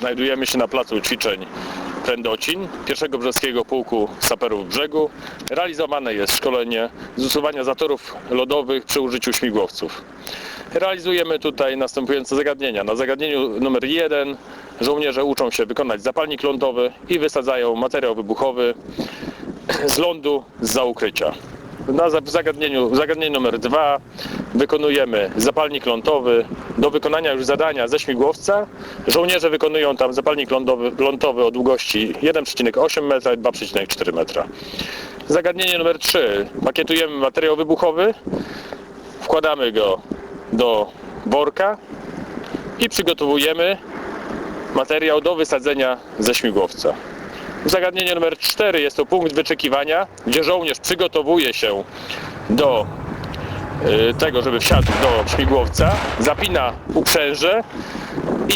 Znajdujemy się na placu ćwiczeń Prędocin, pierwszego brzeskiego pułku saperów brzegu. Realizowane jest szkolenie z usuwania zatorów lodowych przy użyciu śmigłowców. Realizujemy tutaj następujące zagadnienia. Na zagadnieniu numer jeden żołnierze uczą się wykonać zapalnik lądowy i wysadzają materiał wybuchowy z lądu za ukrycia. Na zagadnieniu, zagadnieniu numer dwa wykonujemy zapalnik lądowy. Do wykonania już zadania ze śmigłowca żołnierze wykonują tam zapalnik lądowy, lądowy o długości 1,8 metra i 2,4 metra. Zagadnienie numer 3. Pakietujemy materiał wybuchowy, wkładamy go do worka i przygotowujemy materiał do wysadzenia ze śmigłowca. Zagadnienie numer 4 jest to punkt wyczekiwania, gdzie żołnierz przygotowuje się do tego, żeby wsiadł do śmigłowca, zapina uprzęże,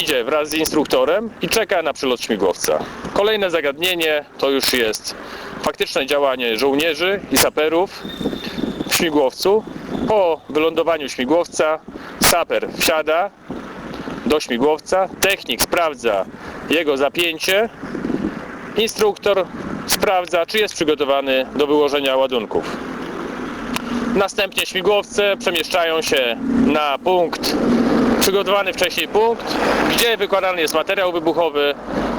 idzie wraz z instruktorem i czeka na przylot śmigłowca. Kolejne zagadnienie to już jest faktyczne działanie żołnierzy i saperów w śmigłowcu. Po wylądowaniu śmigłowca saper wsiada do śmigłowca, technik sprawdza jego zapięcie, Instruktor sprawdza, czy jest przygotowany do wyłożenia ładunków. Następnie śmigłowce przemieszczają się na punkt, przygotowany wcześniej punkt, gdzie wykładany jest materiał wybuchowy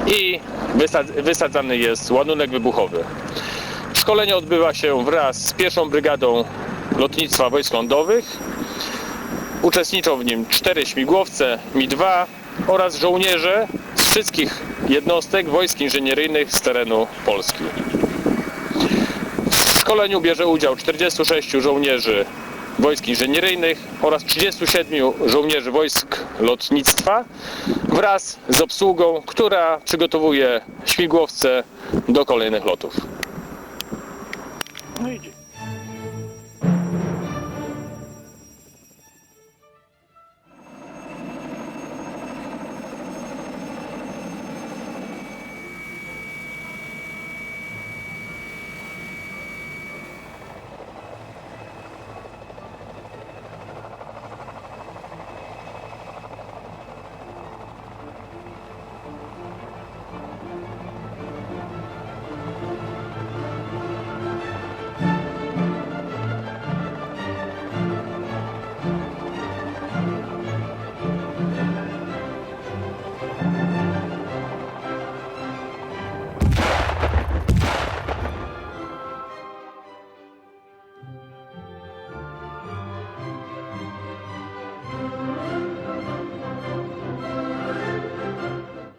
i wysad- wysadzany jest ładunek wybuchowy. Szkolenie odbywa się wraz z pierwszą brygadą lotnictwa wojsk lądowych. Uczestniczą w nim cztery śmigłowce Mi-2 oraz żołnierze z wszystkich jednostek wojsk inżynieryjnych z terenu Polski. Szkoleniu bierze udział 46 żołnierzy wojsk inżynieryjnych oraz 37 żołnierzy wojsk lotnictwa wraz z obsługą, która przygotowuje śmigłowce do kolejnych lotów. No idzie.